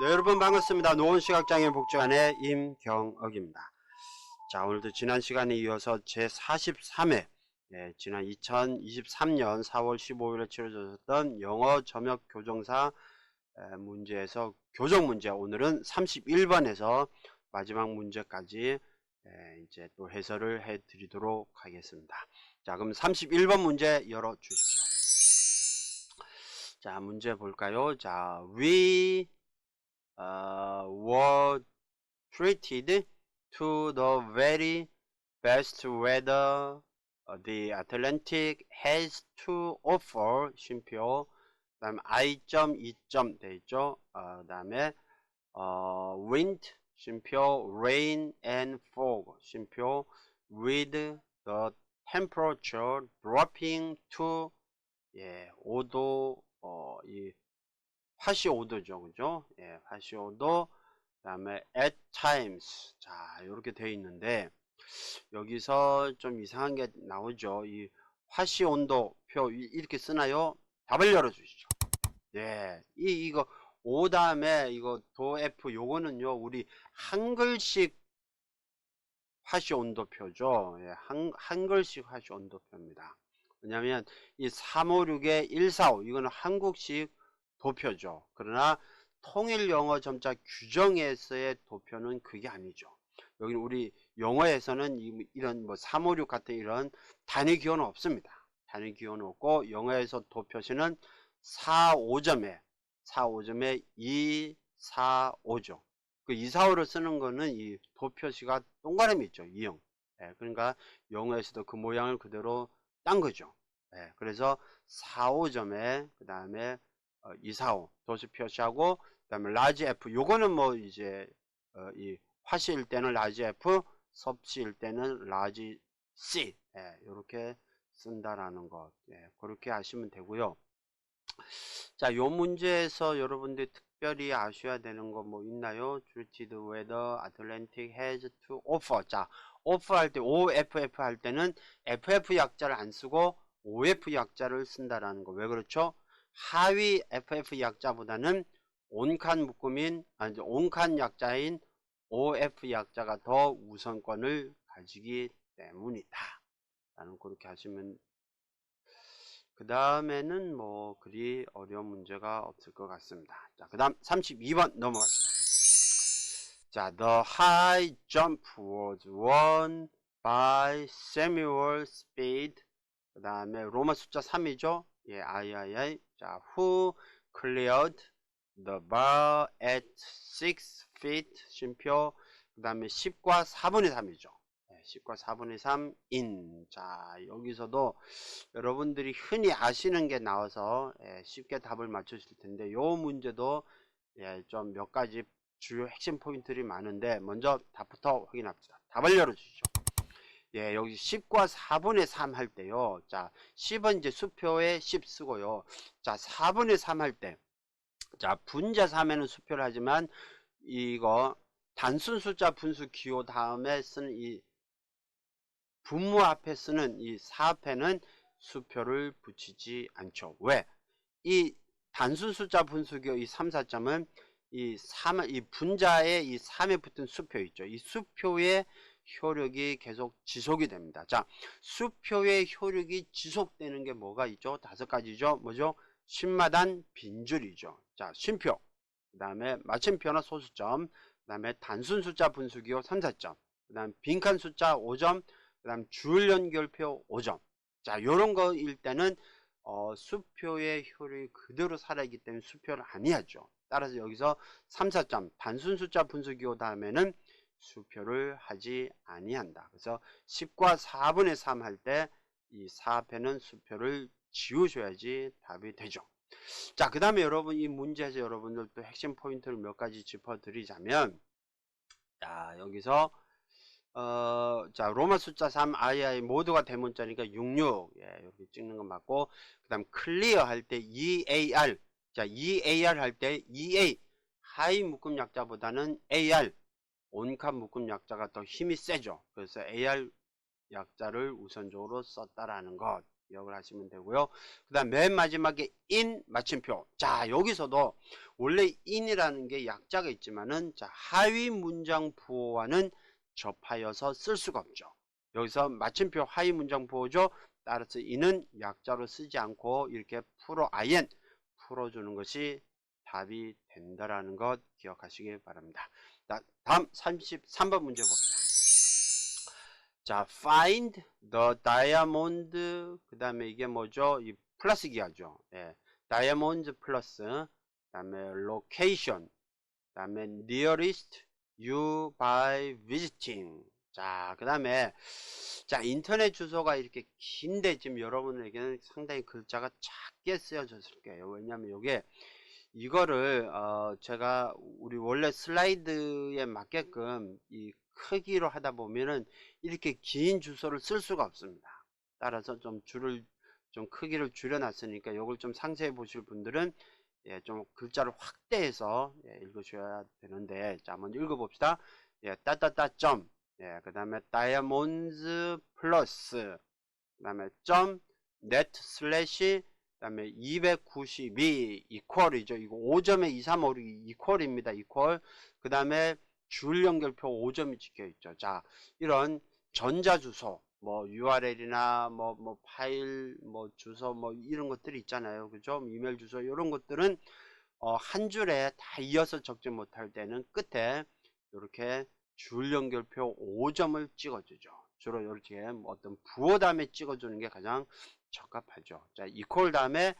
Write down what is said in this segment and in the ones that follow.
네, 여러분 반갑습니다. 노원시각장애인 복지관의 임경억입니다. 자, 오늘도 지난 시간에 이어서 제43회, 예, 지난 2023년 4월 15일에 치러졌던 영어 점역 교정사 에, 문제에서 교정 문제, 오늘은 31번에서 마지막 문제까지 에, 이제 또 해설을 해 드리도록 하겠습니다. 자, 그럼 31번 문제 열어 주십시오. 자, 문제 볼까요? 자, we uh, were treated to the very best weather uh, the Atlantic has to offer 쉼표 그 다음에 I.점 2점 돼 있죠 어, 그 다음에 어, wind 쉼표 rain and fog 쉼표 with the temperature dropping to 예, 5도 어, 이 5도죠. 그죠? 예, 5도. 그다음에 at times. 자, 이렇게 되어 있는데 여기서 좀 이상한 게 나오죠. 이 화씨 온도표 이- 이렇게 쓰나요? 답을 열어 주시죠. 예. 이 이거 O 다음에 이거 도 F 요거는요. 우리 한글식 화씨 온도표죠. 예, 한, 한글식 화씨 온도표입니다. 왜냐면 이 356에 145 이거는 한국식 도표죠. 그러나 통일 영어 점자 규정에서의 도표는 그게 아니죠. 여기 우리 영어에서는 이- 이런 뭐 356 같은 이런 단위 기호는 없습니다. 단위 기호는 없고 영어에서 도표시는 4, 5점에 4, 5점에 2, 4, 5죠. 그 2, 4, 5를 쓰는 거는 이 도표시가 동그라미 있죠. 이형. 예, 그러니까 영어에서도 그 모양을 그대로 딴 거죠. 예, 그래서 4, 5점에 그 다음에 어, 2, 4, 5 도수 표시하고 그 다음에 라지 F 요거는 뭐 이제 어, 이 화시일 때는 라지 F 섭씨일 때는 라지 C 예, 이렇게 쓴다라는 것 예, 그렇게 아시면 되고요 자, 요 문제에서 여러분들이 특별히 아셔야 되는 거 뭐 있나요? Treated weather Atlantic has to offer. 자, offer 할 때, OFF 할 때는 FF 약자를 안 쓰고 OF 약자를 쓴다라는 거. 왜 그렇죠? 하위 FF 약자보다는 온칸 묶음인, 아니, 온칸 약자인 OF 약자가 더 우선권을 가지기 때문이다. 라는 그렇게 하시면 그 다음에는 뭐 그리 어려운 문제가 없을 것 같습니다. 자, 그 다음 32번 넘어갑시다. 자, the high jump was won by Samuel Speed. 그 다음에 로마 숫자 3이죠. 예, II. 자, who cleared the bar at 6 feet. 쉼표. 그 다음에 10과 4분의 3이죠. 10과 4분의 3 in. 자, 여기서도 여러분들이 흔히 아시는 게 나와서 예, 쉽게 답을 맞추실 텐데 요 문제도 예, 좀 몇 가지 주요 핵심 포인트들이 많은데 먼저 답부터 확인합시다. 답을 열어주시죠. 예, 여기 10과 4분의 3 할 때요. 자, 10은 이제 수표에 10 쓰고요. 자, 4분의 3 할 때. 자, 분자 3에는 수표를 하지만 이거 단순 숫자 분수 기호 다음에 쓰는 이 분모 앞에 쓰는 이 4앞에는 수표를 붙이지 않죠. 왜? 이 단순 숫자 분수기호 이 3, 4점은 이 3, 이 분자에 이 3에 붙은 수표 있죠. 이 수표의 효력이 계속 지속이 됩니다. 자, 수표의 효력이 지속되는 게 뭐가 있죠? 다섯 가지죠. 뭐죠? 신마단 빈줄이죠. 자, 쉼표. 그 다음에 마침표나 소수점. 그 다음에 단순 숫자 분수기호 3, 4점. 그 다음 빈칸 숫자 5점. 그 다음 줄 연결표 5점. 자, 요런 거일 때는, 어, 수표의 효력이 그대로 살아있기 때문에 수표를 아니하죠. 따라서 여기서 3, 4점, 단순 숫자 분수기호 다음에는 수표를 하지 아니한다. 그래서 10과 4분의 3 할 때 이 4앞에는 수표를 지우셔야지 답이 되죠. 자, 그 다음에 여러분 이 문제에서 여러분들 또 핵심 포인트를 몇 가지 짚어드리자면, 자, 여기서 어, 자, 로마 숫자 3, II 모두가 대문자니까 66. 예, 이렇게 찍는 건 맞고, 그 다음 클리어 할 때 EAR. 자, EAR 할 때 EA. 하이 묶음 약자보다는 AR. 온칸 묶음 약자가 더 힘이 세죠. 그래서 AR 약자를 우선적으로 썼다라는 것. 기억을 하시면 되고요. 그 다음 맨 마지막에 in 마침표. 자, 여기서도 원래 in이라는 게 약자가 있지만은 자, 하위 문장 부호와는 접하여서 쓸 수가 없죠. 여기서 마침표 하위 문장 부호죠. 따라서 in은 약자로 쓰지 않고 이렇게 풀어 in 풀어주는 것이 답이 된다라는 것 기억하시기 바랍니다. 자, 다음 33번 문제 봅시다. 자, find the diamond 그 다음에 이게 뭐죠? 이 플러스 기하죠. 예. diamond 플러스 그 다음에 location 그 다음에 nearest you by visiting 자, 그 다음에 자 인터넷 주소가 이렇게 긴데 지금 여러분에게는 상당히 글자가 작게 쓰여졌을 거예요. 왜냐하면 이게 이거를 어 제가 우리 원래 슬라이드에 맞게끔 이 크기로 하다 보면은 이렇게 긴 주소를 쓸 수가 없습니다. 따라서 좀 줄을 좀 크기를 줄여 놨으니까 이걸 좀 상세히 보실 분들은 예, 좀 글자를 확대해서 예, 읽으셔야 되는데 자 한번 읽어봅시다. 예, 따따따 점 예, 그 다음에 다이아몬드 플러스 그 다음에 점 네트 슬래시 그 다음에 292 이퀄이죠. 이거 5점에 2, 3, 5, 6 이퀄입니다. 이퀄. 그 다음에 줄 연결표 5점이 찍혀 있죠. 자, 이런 전자주소, 뭐 URL이나 뭐, 뭐 파일, 뭐 주소, 뭐 이런 것들이 있잖아요. 그죠? 이메일 주소, 이런 것들은 어, 한 줄에 다 이어서 적지 못할 때는 끝에 이렇게 줄 연결표 5점을 찍어주죠. 주로 이렇게 어떤 부호 다음에 찍어주는 게 가장 적합하죠. 자, equal 다음에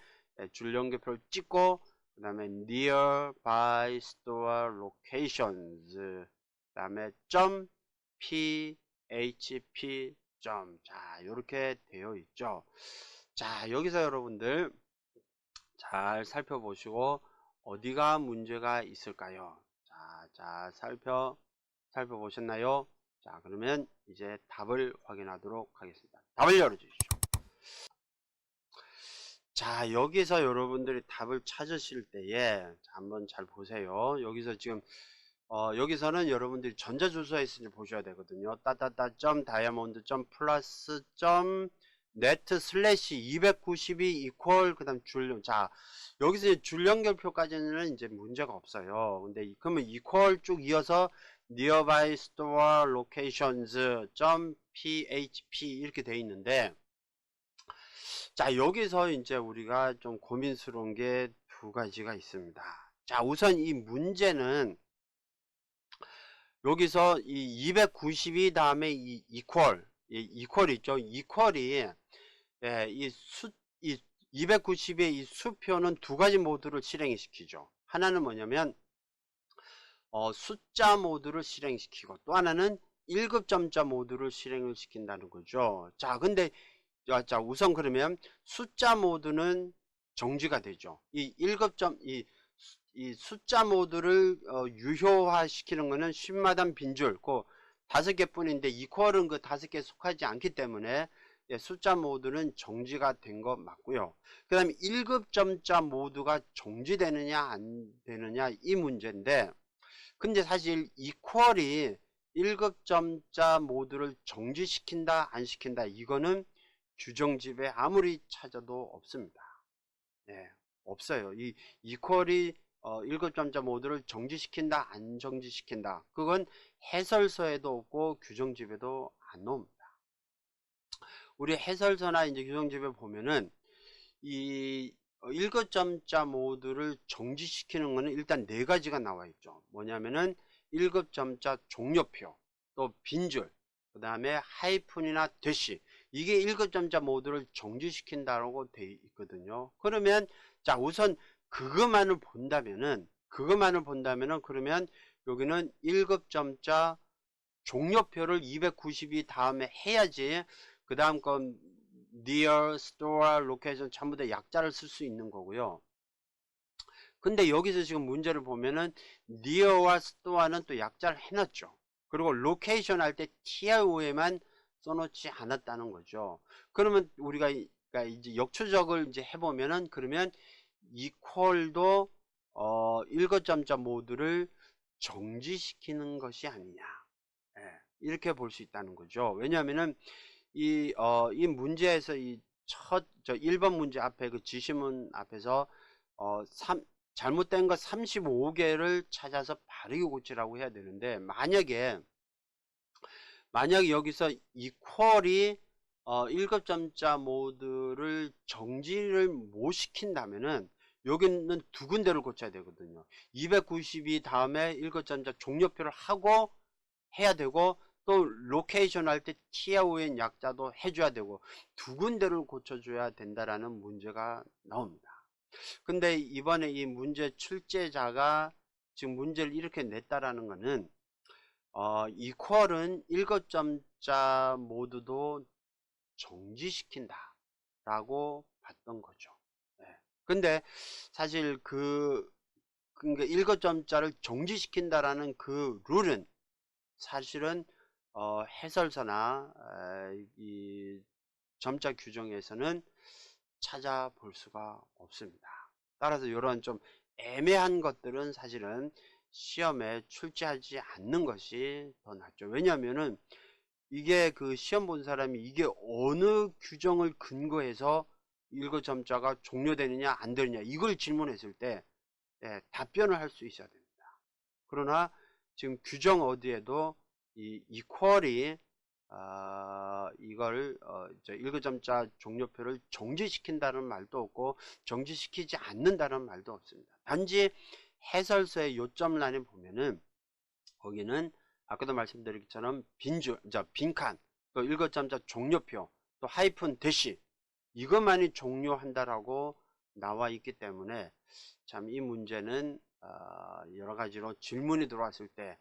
줄 연결표를 찍고 그 다음에 nearby store locations 그 다음에 점 php 점 자, 이렇게 되어 있죠. 자, 여기서 여러분들 잘 살펴보시고 어디가 문제가 있을까요? 자, 자, 살펴 살펴보셨나요? 자, 그러면 이제 답을 확인하도록 하겠습니다. 답을 열어주십시오. 자, 여기서 여러분들이 답을 찾으실 때에 자, 한번 잘 보세요. 여기서 지금 어, 여기서는 여러분들이 전자주소에 있으니 보셔야 되거든요. 따따따 점 다이아몬드 점 플러스 점 네트 슬래시 292 이퀄 그다음 줄령 자 여기서 줄 연결표까지는 이제 문제가 없어요. 근데 이- 그러면 이퀄 쭉 이어서 nearby store locations php 이렇게 돼 있는데 자 여기서 이제 우리가 좀 고민스러운 게 두 가지가 있습니다. 자 우선 이 문제는 여기서 이 292 다음에 이 equal 이 equal 있죠 equal이 예, 이 수, 이 290의 이 수표는 두 가지 모드를 실행 시키죠. 하나는 뭐냐면 어, 숫자 모드를 실행시키고 또 하나는 1급 점자 모드를 실행을 시킨다는 거죠. 자, 근데 자, 자, 우선 그러면 숫자 모드는 정지가 되죠. 이 1급 점, 이, 수- 이 숫자 모드를 어, 유효화 시키는 거는 10마당 빈줄, 그 다섯 개 뿐인데 이퀄은 그 다섯 개 속하지 않기 때문에 예, 숫자 모드는 정지가 된 거 맞고요. 그 다음에 1급 점자 모드가 정지되느냐 안 되느냐 이 문제인데 근데 사실 이퀄이 1급 점자 모드를 정지시킨다 안 시킨다 이거는 규정집에 아무리 찾아도 없습니다. 예, 없어요. 이 이퀄이 어, 1급 점자 모드를 정지시킨다 안 정지시킨다 그건 해설서에도 없고 규정집에도 안 나옵니다. 우리 해설서나 이제 규정집에 보면은 이 1급 점자 모드를 정지시키는 거는 일단 네 가지가 나와 있죠. 뭐냐면은 1급 점자 종료표, 또 빈줄, 그 다음에 하이픈이나 대시. 이게 1급 점자 모드를 정지시킨다고 돼 있거든요. 그러면 자 우선 그것만을 본다면은 그것만을 본다면은 그러면 여기는 1급 점자 종료표를 292 다음에 해야지 그 다음 건 near, store, location 전부 다 약자를 쓸 수 있는 거고요. 근데 여기서 지금 문제를 보면은 near와 store는 또 약자를 해놨죠. 그리고 location 할 때 ti오에만 써놓지 않았다는 거죠. 그러면 우리가 이- 그러니까 이제 역추적을 이제 해보면은 그러면 equal도 어, 일거점자 모드를 정지시키는 것이 아니냐. 예, 이렇게 볼 수 있다는 거죠. 왜냐하면은 이, 어, 이 문제에서 이 첫 저 1번 문제 앞에 그 지시문 앞에서 어, 삼, 잘못된 거 35개를 찾아서 바르게 고치라고 해야 되는데 만약에 만약 여기서 equal이 어, 1급 점자 모드를 정지를 못 시킨다면은 여기는 두 군데를 고쳐야 되거든요. 292 다음에 1급 점자 종료표를 하고 해야 되고 또 로케이션 할 때 TON 약자도 해줘야 되고 두 군데를 고쳐줘야 된다라는 문제가 나옵니다 근데 이번에 이 문제 출제자가 지금 문제를 이렇게 냈다라는 것은 어, 이퀄은 1급점자 모두도 정지시킨다 라고 봤던 거죠 네. 근데 사실 그 그러니까 1급점자를 정지시킨다라는 그 룰은 사실은 어, 해설서나 에, 이 점자 규정에서는 찾아볼 수가 없습니다. 따라서 이런 좀 애매한 것들은 사실은 시험에 출제하지 않는 것이 더 낫죠. 왜냐하면은 이게 그 시험 본 사람이 이게 어느 규정을 근거해서 일거점자가 종료되느냐 안 되느냐 이걸 질문했을 때 예, 답변을 할 수 있어야 됩니다. 그러나 지금 규정 어디에도 이 equal이 어, 이걸 어, 일거점자 종료표를 정지시킨다는 말도 없고 정지시키지 않는다는 말도 없습니다. 단지 해설서의 요점란에 보면은 거기는 아까도 말씀드린 것처럼 빈줄, 빈칸, 또 일거점자 종료표, 또 하이픈 대시 이것만이 종료한다라고 나와 있기 때문에 참 이 문제는 어, 여러 가지로 질문이 들어왔을 때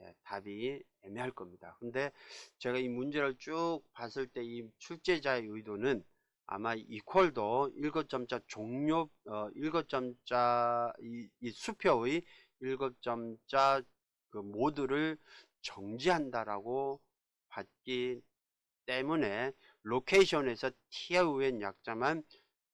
예, 답이 애매할 겁니다. 근데 제가 이 문제를 쭉 봤을 때 이 출제자의 의도는 아마 이퀄도 일거점자 종료 어, 일거점자 이, 이 수표의 일거점자 그 모드를 정지한다라고 봤기 때문에 로케이션에서 TION 약자만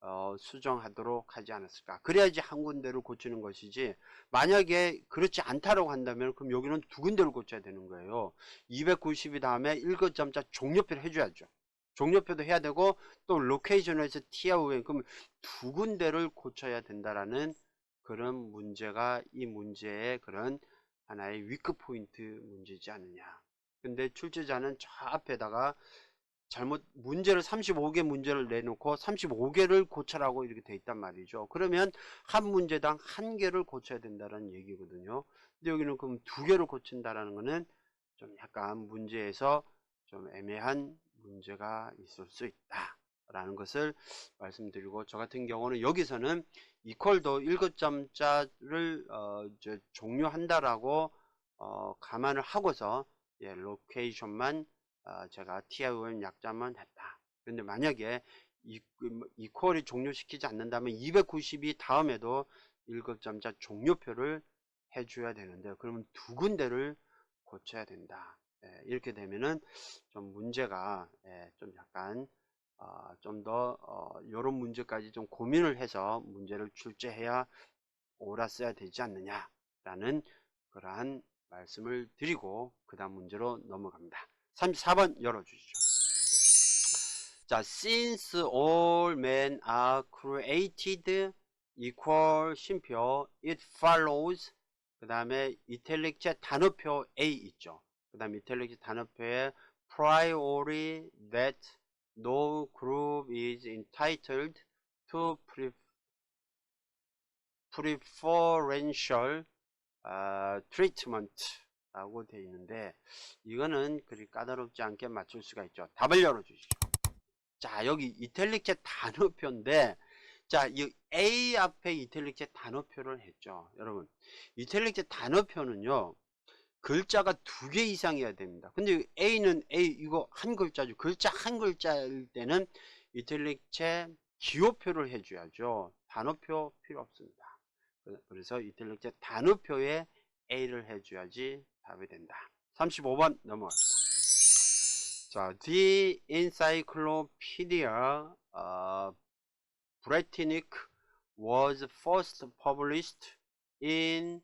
어, 수정하도록 하지 않았을까. 그래야지 한 군데를 고치는 것이지 만약에 그렇지 않다라고 한다면 그럼 여기는 두 군데를 고쳐야 되는 거예요. 292 다음에 1거점자 종료표를 해줘야죠. 종료표도 해야 되고 또 로케이션에서 TION 그럼 두 군데를 고쳐야 된다라는 그런 문제가 이 문제의 그런 하나의 위크 포인트 문제지 않느냐. 근데 출제자는 저 앞에다가 잘못 문제를 35개 문제를 내놓고 35개를 고쳐라고 이렇게 돼 있단 말이죠. 그러면 한 문제당 한 개를 고쳐야 된다는 얘기거든요. 근데 여기는 그럼 두 개를 고친다라는 거는 좀 약간 문제에서 좀 애매한 문제가 있을 수 있다 라는 것을 말씀드리고 저 같은 경우는 여기서는 이퀄도 1거점자를 어, 종료한다라고 어, 감안을 하고서 예, 로케이션만 어, 제가 TIOM 약자만 했다. 그런데 만약에 이, 이 퀄이 종료시키지 않는다면 292 다음에도 1급 점자 종료표를 해줘야 되는데 그러면 두 군데를 고쳐야 된다. 예, 이렇게 되면은 좀 문제가 예, 좀 약간 어, 좀더 어, 이런 문제까지 좀 고민을 해서 문제를 출제해야 옳았어야 되지 않느냐라는 그러한 말씀을 드리고 그 다음 문제로 넘어갑니다. 34번 열어주시죠. 자, since all men are created equal 쉼표 it follows 그 다음에 이탈릭체 단어표 A 있죠. 그 다음에 이탈릭체 단어표에 priori that no group is entitled to preferential uh, treatment 라고 되어 있는데 이거는 그리 까다롭지 않게 맞출 수가 있죠. 답을 열어 주시죠 자 여기 이탈릭체 단어표인데 자 이 A 앞에 이탈릭체 단어표를 했죠. 여러분 이탈릭체 단어표는요 글자가 두 개 이상이어야 됩니다. 근데 A는 A 이거 한 글자죠. 글자 한 글자일 때는 이탈릭체 기호표를 해줘야죠. 단어표 필요 없습니다. 그래서 이탈릭체 단어표에 A를 해줘야지 답이 된다. 35번 넘어갑시다. 자, The Encyclopedia uh, Britannic was first published in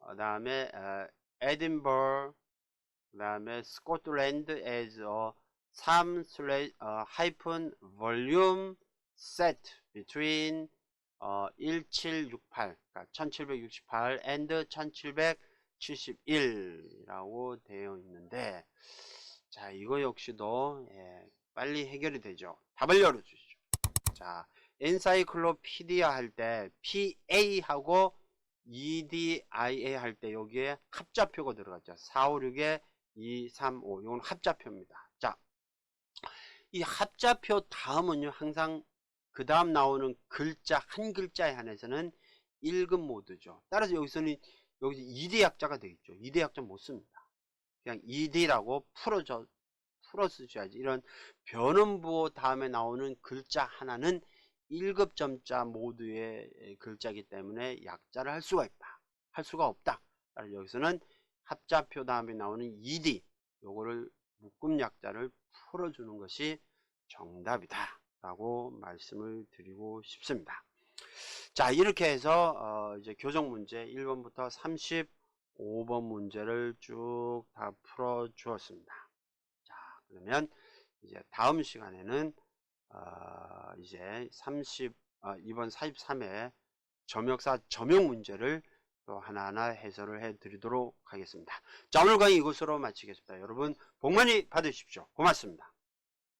그 다음에 uh, Edinburgh 그 다음에 Scotland as a 3 슬래 어, 하이픈 볼륨 set between 어, 1768 그러니까 1768 and 1771이라고 되어 있는데 자 이거 역시도 예, 빨리 해결이 되죠. 답을 열어주시죠. 자 엔사이클로피디아 할 때 PA하고 EDIA 할 때 여기에 합자표가 들어갔죠. 456에 2, 3, 5 이건 합자표입니다. 자 이 합자표 다음은요 항상 그 다음 나오는 글자 한 글자에 한해서는 1급 모드죠. 따라서 여기서는 여기서 2대 약자가 되겠죠. 2대 약자 못 씁니다. 그냥 2D라고 풀어줘 풀어 쓰셔야지. 이런 변음부호 다음에 나오는 글자 하나는 1급 점자 모드의 글자이기 때문에 약자를 할 수가 있다. 할 수가 없다. 따라서 여기서는 합자표 다음에 나오는 2D 요거를 묶음 약자를 풀어주는 것이 정답이다 라고 말씀을 드리고 싶습니다. 자 이렇게 해서 어, 이제 교정 문제 1번부터 35번 문제를 쭉 다 풀어 주었습니다. 자 그러면 이제 다음 시간에는 어, 이제 30 어, 이번 43회 점역사 점역 문제를 또 하나하나 해설을 해 드리도록 하겠습니다. 자 오늘 강의 이것으로 마치겠습니다. 여러분 복 많이 받으십시오. 고맙습니다